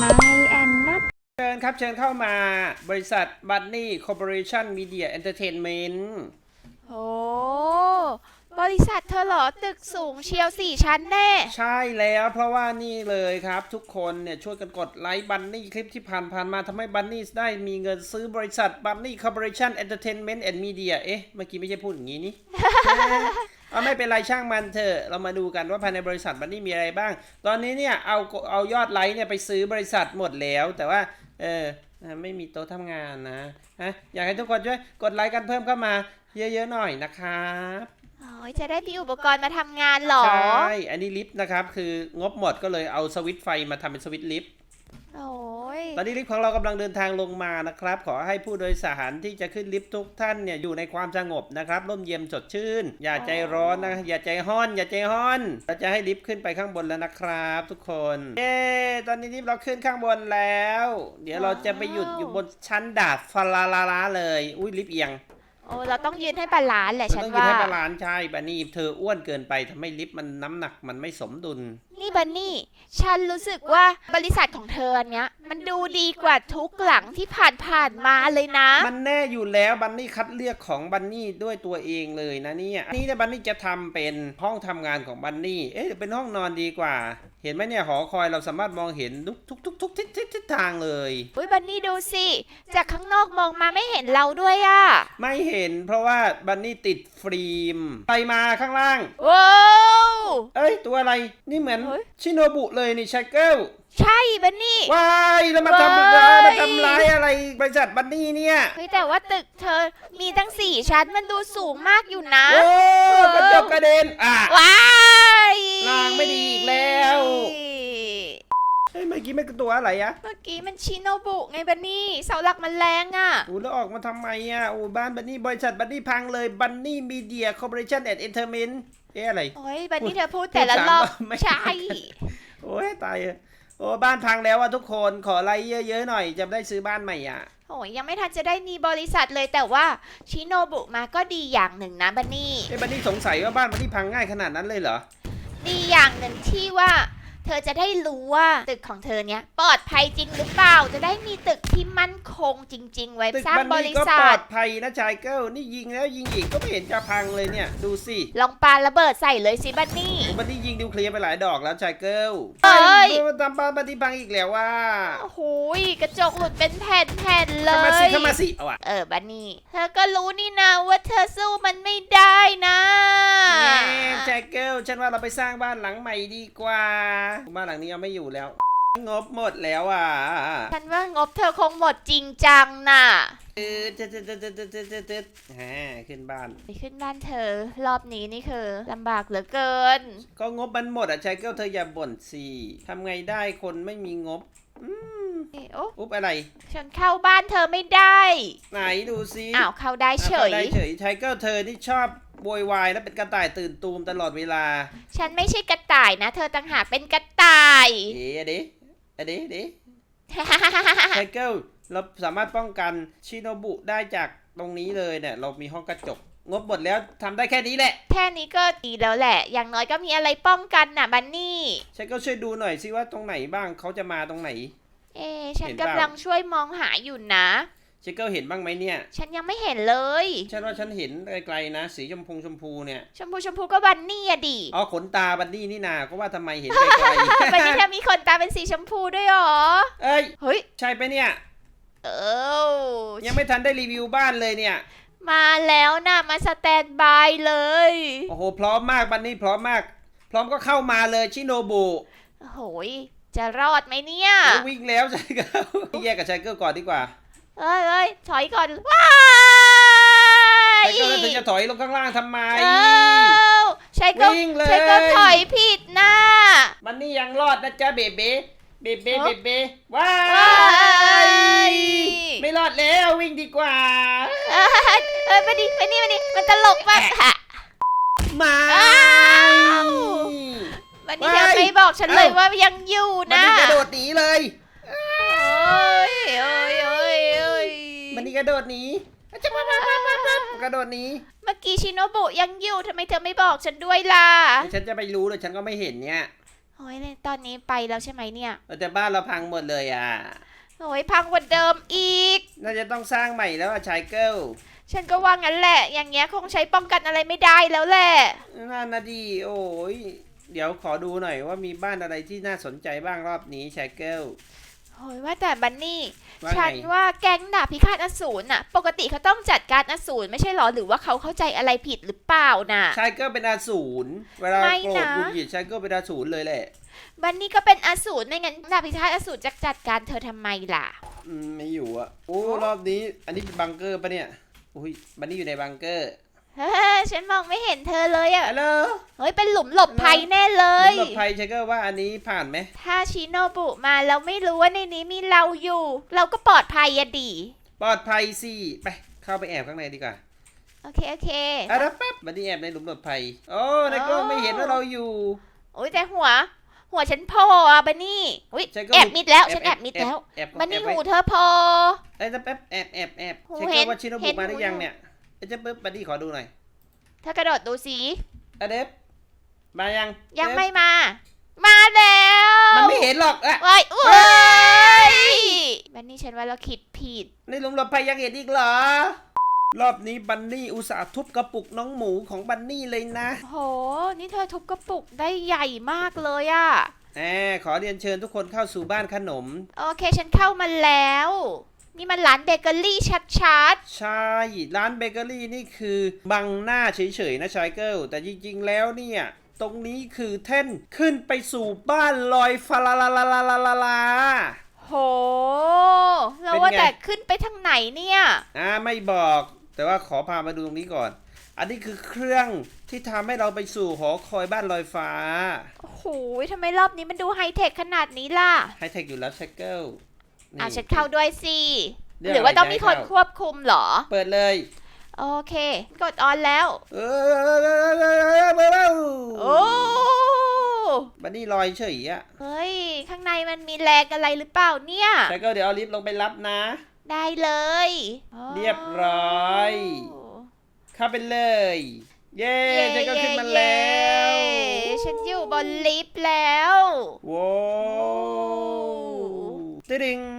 My and not เชิญครับ เชิญเข้ามาบริษัทบันนี่คอร์ปอเรชั่นมีเดียเอนเตอร์เทนเมนต์โอ้บริษัทเธอเหรอตึกสูงเชียวสี่ชั้นแน่ ใช่แล้วเพราะว่านี่เลยครับ ทุกคนเนี่ยช่วยกันกดไลค์บันนี่คลิปที่ผ่านผ่านๆมาทำให้บันนี่ได้มีเงินซื้อบริษัทบันนี่คอร์ปอเรชั่นเอนเตอร์เทนเมนต์แอนด์มีเดียเอ๊ะ เมื่อกี้ไม่ใช่พูดอย่างนี้นี่ เอาไม่เป็นไรช่างมันเถอะ เรามาดูกันว่าภายในบริษัทบันนี่มีอะไรบ้าง ตอนนี้เนี่ยเอาเอายอดไลค์เนี่ยไปซื้อบริษัทหมดแล้ว แต่ว่าเออไม่มีโต๊ะทำงานนะฮะอยากให้ทุกคนช่วยกดไลค์กันเพิ่มเข้ามาเยอะๆหน่อยนะครับโอ้ยจะได้มีอุปกรณ์มาทำงานเหรอ ใช่ อันนี้ลิฟต์นะครับ คืองบหมดก็เลยเอาสวิตช์ไฟมาทำเป็นสวิตช์ลิฟต์โอ้ ย ตอนนี้ลิฟต์ของเรากำลังเดินทางลงมานะครับ ขอให้ผู้โดยสารที่จะขึ้นลิฟต์ทุกท่านเนี่ยอยู่ในความสงบนะครับร่มเย็นสดชื่น อย่าใจร้อนนะอย่าใจห้อน อย่าใจห้อนเราจะให้ลิฟต์ขึ้นไปข้างบนแล้วนะครับ ทุกคนเย้ตอนนี้ลิฟต์เราขึ้นข้างบนแล้ว เดี๋ยวเราจะไปหยุดอยู่บนชั้นดาดฟาลาลาลาเลย อุ้ยลิฟต์เอียง โอ้เราต้องยืนให้บาลานซ์แหละมันฉันต้องยืนว่า ให้บาลานซ์ใช่บันนี่เธออ้วนเกินไปทำให้ลิฟต์มันน้ำหนักมันไม่สมดุล นี่บันนี่ ฉันรู้สึกว่าบริษัทของเธอเนี้ย มันดูดีกว่าทุกหลังที่ผ่านผ่านๆมาเลยนะ มันแน่อยู่แล้วบันนี่คัดเลือกของบันนี่ด้วยตัวเองเลยนะเนี่ยนี่เนี่ยบันนี่จะทำเป็นห้องทำงานของบันนี่ เอ๊ะหรือเป็นห้องนอนดีกว่า เห็นไหมเนี่ยหอคอยเราสามารถมองเห็นทุกทุกทุกทุกทิศทิศทิศทางเลยอุ้ยบันนี่ดูสิ จากข้างนอกมองมาไม่เห็นเราด้วยอะไม่เห็นเพราะว่าบันนี่ติดฟิล์มไปมาข้างล่าง ว้าวเอ้ยตัวอะไรนี่เหมือนเฮ้ยชิโนบุเลยนี่ชายเกิลใช่บันนี่ว้ายแล้วมาทำว้ายร้ายมาทำร้ายอะไรบริษัทบันนี่เนี่ยเฮ้ยแต่ว่าตึกเธอมีตั้งสี่ชั้นมันดูสูงมากอยู่นะโอ้กระจกกระเด็นอะว้า เฮ้ยเมื่อกี้ไม่กตัวอะไรอะเมื่อกี้มันชิโนบุไงบันนี่เสาหลักมันแรงอะโอ้แล้วออกมาทำไมอะโอ้บ้านบันนี่บริษัทบันนี่พังเลยบันนี่มีเดียคอร์ปอเรชั่นแอนด์เอนเตอร์เมนต์เอ๊ะอะไร โอ้ยบันนี่เธอพูดพูดแต่ละรอบสามรอบไม่ ใช่ โอ้ยตายอะโอ้บ้านพังแล้วอะทุกคนขอไลค์เยอะๆหน่อยจะได้ซื้อบ้านใหม่อะโอ้ยยังไม่ทันจะได้มีบริษัทเลยแต่ว่าชิโนบุมาก็ดีอย่างหนึ่งนะบันนี่ เอ้บันนี่สงสัยว่าบ้านบันนี่พังง่ายขนาดนั้นเลยเหรอ ดีอย่างหนึ่งที่ว่า เธอจะได้รู้ว่าตึกของเธอเนี้ยปลอดภัยจริงหรือเปล่า จะได้มีตึกที่มั่นคงจริง ๆ ไว้ตึกสร้างบันบนี่ริก็ษัปลอท ดภัยนะชายเกิลนี่ยิงแล้วยิงอีกก็ไม่เห็นจะพังเลยเนี่ย ดูสิลองปาระเบิดใส่เลยสิบันนี่บันนี่ยิงนิวเคลียร์ไปหลายดอกแล้วชายเกิลเอ้ย มันทำบ้านบันนี่พังอีกแล้วว่าโอ้โหยกระจกหลุดเป็นแผ่นๆเลเข้ามาสิยเข้ามาสิเอาอะ เออ บันนี่ เธอก็รู้นี่นะว่าเธอสู้มันไม่ได้นะ แจ็คเกิลฉันว่าเราไปสร้างบ้านหลังใหม่ดีกว่าบ้านหลังนี้เอาไม่อยู่แล้ว งบหมดแล้วอะฉันว่างบเธอคงหมดจริงจังน่ะเออตึ๊ดตึ๊ดตึ๊ดตึ๊ดตึ๊ดตึ๊ดตึ๊ดฮะขึ้นบ้าน ไปขึ้นบ้านเธอ รอบนี้นี่คือลำบากเหลือเกิน ก็งบมันหมดอะแจ็คเกิลเธออย่าบ่นสิทำไงได้คนไม่มีงบอืมเอ้ยโอ้อุ๊บอะไร ฉันเข้าบ้านเธอไม่ได้ ไหนดูสิอ้าวเข้าได้เฉอะข้ายได้เฉยแจ็คเกิลเธอที่ชอบ โวยวายแล้วเป็นกระต่ายตื่นตูมตลอดเวลา ฉันไม่ใช่กระต่ายนะ เธอต่างหากเป็นกระต่าย เอ๊ะเดะเดะเดะไทเกิลเราสามารถป้องกันชิโนบุได้จากตรงนี้เลยเนี่ย เรามีห้องกระจก งบหมดแล้วทำได้แค่นี้แหละ แค่นี้ก็ดีแล้วแหละ อย่างน้อยก็มีอะไรป้องกันน่ะบันนี่ใช่ก็ช่วยดูหน่อยสิว่าตรงไหนบ้างเขาจะมาตรงไหน เอ๊ะฉันเห็นเปล่ากำลังช่วยมองหาอยู่นะ เชคเกิลเห็นบ้างไหมเนี่ย ฉันยังไม่เห็นเลย ฉันว่าฉันเห็นไกลๆนะ สีชมพูชมพูเนี่ยชมพูชมพูก็บันนี่อะดิ อ๋อขนตาบันนี่นี่นาก็ว่าทำไมเห็นไกลบันนี่เธอมีขนตาเป็นสีชมพูด้วยเหรอๆเอ้ย เฮ้ย ใช่ไปะเนี่ย เออยังไม่ทันได้รีวิวบ้านเลยเนี่ย มาแล้วนะมาสแตนบายเลย โอ้โหพร้อมมากบันนี่พร้อมมาก พร้อมก็เข้ามาเลยชิโนบุโอ้ยจะรอดไหมเนี่ยโอ้วิ่งแล้วใช่เกิลแยกกับชายเกิลก่อนดีกว่า เอ้ยเอ้ยถอยก่อนว้าชายยเกิลแล้วเธอจะถอยลงข้างล่างทำไม เอ้าใช่ก็วิ่งเลย ใช่ก็ถอยผิดนะ มันนี่ยังรอดนะจ๊ะเบเบ้เบเบ้เอ้าเบเบ้ว้าว้ายยไม่รอดแล้ววิ่งดีกว่า เอ้ยเอ้ยมาดิมานี่มาดิมันตลกมากค่ะ มา อ้าว วันนี้เธอไม่บอกฉันเลยว่ายังอยู่มันนะ นี่กระโดดหนีเลย โอ้ยโอ้ยโอ้ยโอ้ย มันนี่ กระโดดหนีจะมามามามามากระโดดหนีเมื่อกี้ชิโนบุยังอยู่ทำไมเธอไม่บอกฉันด้วยล่ะฉันจะไปรู้เลยฉันก็ไม่เห็นเนี่ยโอ้ยตอนนี้ไปแล้วใช่ไหมเนี่ยแต่บ้านเราพังหมดเลยอะ โอ้ยพังกว่าเดิมอีก น่าจะต้องสร้างใหม่แล้วอะชายเกิลฉันก็ว่างั้นแหละ อย่างเงี้ยคงใช้ป้องกันอะไรไม่ได้แล้วแหละ น่านาดี โอ้ย เดี๋ยวขอดูหน่อยว่ามีบ้านอะไรที่น่าสนใจบ้างรอบนี้ชายเกิล โอ้ยว่าแต่บันนี่ ว่าฉันไงว่าแก๊งดาบพิฆาตอสูรน่ะ ปกติเขาต้องจัดการอสูรไม่ใช่หรอหรือว่าเขาเข้าใจอะไรผิดหรือเปล่าน่ะชายเกิลเป็นอาสูรเวลาไม่โกรธนะ หงุดหงิดชายเกิลเป็นอาสูรเลยแหละบันนี่ก็เป็นอสูรไม่งั้นดาบพิฆาตอสูรจะจัดการเธอทำไมล่ะ อืมไม่อยู่อะโอ้รอบนี้ อันนี้เป็นบังเกอร์ปะเนี่ยอุ้ยบันนี่อยู่ในบังเกอร์ เฮ้ยฉันมองไม่เห็นเธอเลยอะฮัลโหลเฮ้ยเป็นหลุมหลบภัยแน่เลหยลบภัยชายเกิลว่าอันนี้ผ่านไหมถ้าชิโนบุมาแล้วไม่รู้ว่าในนี้มีเราอยู่ เราก็ปลอดภัยอะดีปลอดภัยสิไปเข้าไปแอบข้างในดีกว่าโอเคโอเค อะแล้วแป๊บบันนี่แอบในหลุมหลบภัยโอ้ในกล้องไม่เห็นว่าเราอยู่ โอ้ยแต่หัว หัวฉันโพออะบันนี่อุ้ยฉันก็ แอบมิดแล้วฉันแอบมิดแล้ว แอบบันนี่แอบหูไว้เธอโพอไอ้ยแต่แป๊บแอบแอบแอบหูเช็คเห็นว่าชิโนเห็บุนมาหรือยังหูเนี่ย ไอ้เจะปึ๊บบันนี่ขอดูหน่อยเธอกระโดดดูสิอะเดฟมายังยังเดฟไม่มา มาแล้วมันไม่เห็นหรอกอะเว้ยเว้ยบันนี่ฉันว่าเราคิดผิด ในหลุมหลบภัยยังเห็นอีกเหรอ รอบนี้บันนี่อุตส่าห์ทุบกระปุกน้องหมูของบันนี่เลยนะ โห นี่เธอทุบกระปุกได้ใหญ่มากเลยอะแอบขอเรียนเชิญทุกคนเข้าสู่บ้านขนม โอเคฉันเข้ามาแล้ว นี่มันร้านเบเกอรี่ชัดใช่ ร้านเบเกอรี่นี่คือบังหน้าเฉยๆนะชายเกิลแต่จริงๆแล้วเนี่ย ตรงนี้คือแท่นขึ้นไปสู่บ้านลอยฟาลาลาลาลาลาลาลา ๆ โหแล้วว่าเป็นไง แต่ขึ้นไปทางไหนเนี่ย อ่าไม่บอกแต่ว่าขอพามาดูตรงนี้ก่อน อันนี้คือเครื่องที่ทำให้เราไปสู่หอคอยบ้านลอยฟ้าโอ้โหทำไมรอบนี้มันดูไฮเทคขนาดนี้ล่ะ ไฮเทคอยู่แล้วชายเกิล อะฉันเข้าด้วยสิเรื่องหรือว่าต้องมีคนะไรจะให้ควบคุมเหรอ เปิดเลย โอเค กดออนแล้ว เออโอ้บันนี่ลอยเฉยอะเฮ้ย ข้างในมันมีแรงอะไรหรือเปล่าเนี่ยชายเกิลเดี๋ยวเอาลิฟต์ลงไปรับนะ ได้เลยเรียบร้อย เข้าไปเลย เย้ชายเกิลขึ้นมาแล้วเย้ฉันอยู่บนลิฟต์แล้ว ว้าวติงเฮ้ย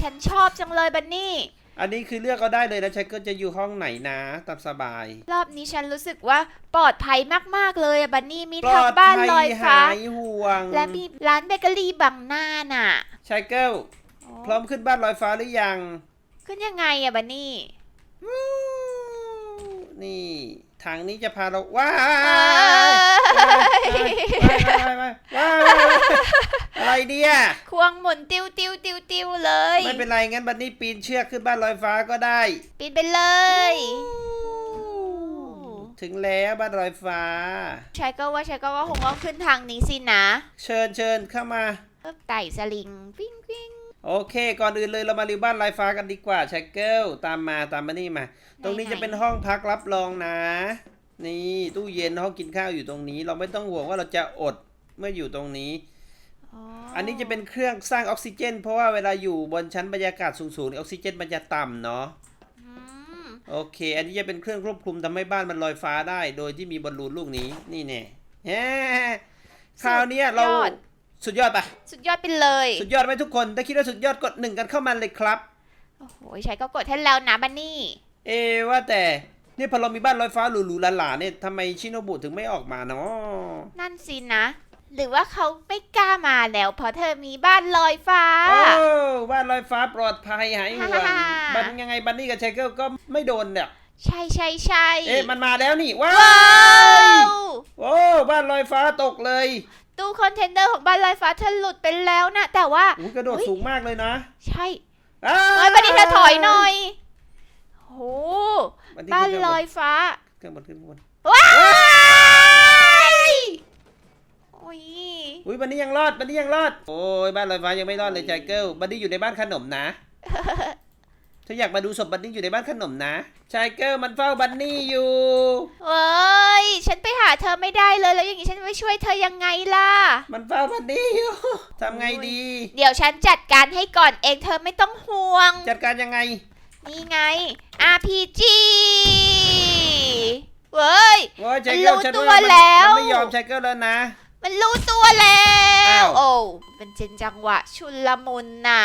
ฉันชอบจังเลยบันนี่ อันนี้คือเลือกเอาได้เลยนะชายเกิลจะอยู่ห้องไหนนะตามสบาย รอบนี้ฉันรู้สึกว่าปลอดภัยมาก ๆ เลยอะบันนี่มีปลทั้งอดบ้านภัยลอยฟ้า หายห่วงและมีร้านเบเกอรี่บังหน้าน่ะชายเกิลพร้อมขึ้นบ้านลอยฟ้าหรือยังขึ้นยังไงอะบันนี่ วู้นี่ทางนี้จะพาเราว้าเอ้ยยว้ายว้ายว้ายว้ายว้าย อะไรเนี่ยควงหมุนติ้วติ้วติ้วติ้วเลย ไม่เป็นไรงั้นบันนี้ปีนเชือกขึ้นบ้านลอยฟ้าก็ได้ปิดไปเลย ถึงแล้วบ้านลอยฟ้าชายก็ว่าชายก็ว่าคงต้องขึ้นทางนี้สินะ เชิญเชิญเข้ามาปึ๊บไต่สลิงวิ่งวิ่งโอเค ก่อนอื่นเลยเรามารีวิวบ้านลอยฟ้ากันดีกว่าชายเกิลตามมาตามมานี่มา ตรงนี้จะเป็นห้องพักรับรองนะ นี่ตู้เย็นห้องกินข้าวอยู่ตรงนี้ เราไม่ต้องห่วงว่าเราจะอดเมื่ออยู่ตรงนี้ อ๋ออันนี้จะเป็นเครื่องสร้างออกซิเจน เพราะว่าเวลาอยู่บนชั้นบรรยากาศสูงๆเนี่ยออกซิเจนมันจะต่ำเนาะอืมโอเค อันนี้จะเป็นเครื่องควบคุมทำให้บ้านมันลอยฟ้าได้ โดยที่มีบอลลูนลูกนี้นี่แน่แฮะคราวเนี้ยเราสุดยอดสุดยอดปะสุดยอดไปเลย สุดยอดไหมทุกคนถ้าคิดว่าสุดยอดกดหนึ่งกันเข้ามาเลยครับโอ้โหชายก็กดให้แล้วนะบันนี่เอะว่าแต่นี่พอเรามีบ้านลอยฟ้าหรูๆหลาๆเนี่ยทำไมชิโนบุถึงไม่ออกมาเนาะนั่นสินะ หรือว่าเขาไม่กล้ามาแล้วเพราะเธอมีบ้านลอยฟ้า โอ้บ้านลอยฟ้าปลอดภัยหายห่วงฮ่าบันยังไงบันนี่กับชายเกิลก็ไม่โดนเนี่ยใช่ใช่ใช่เอ๊ะมันมาแล้วนี่ว้าว้าววโอ้บ้านลอยฟ้าตกเลยตู้คอนเทนเนอร์ของบ้านลอยฟ้าเธอหลุดไปแล้วนะ แต่ว่า อุ้ยกระโดดอุ๊ย สูงมากเลยนะใช่อ้าเอ้ยบันนี่เธอถอยหน่อยโหบันนี่บ้านขึ้ลอยฟ้า เครื่องบนขึ้นข้างบนว้ายโอ้ย อุ้ยบันนี่ยังรอดบันนี่ยังรอด โอ้ยบ้านลอยฟ้ายังไม่รอดเลยชายเกิลบันนี่อยู่ในบ้านขนมนะถ้าอยากมาดูศพบันนี่อยู่ในบ้านขนมนะชายเกิลมันเฝ้าบันนี่อยู่เอ้ยฉันไปหาเธอไม่ได้เลยแล้วอย่างนี้ฉันจะไปช่วยเธอยังไงล่ะ มันเฝ้าบันนี่อยู่ทำไงดี เดี๋ยวฉันจัดการให้ก่อนเองเธอไม่ต้องห่วง จัดการยังไง นี่ไง RPG เว้ยโอ้ยชายเกิลรู้ฉันตัวว่ามันแล้วมันไม่ยอมชายเกิลแล้วนะ มันรู้ตัวแล้อ้าววโอ้เป็นเจนจังหวะชุลมุนน่ะ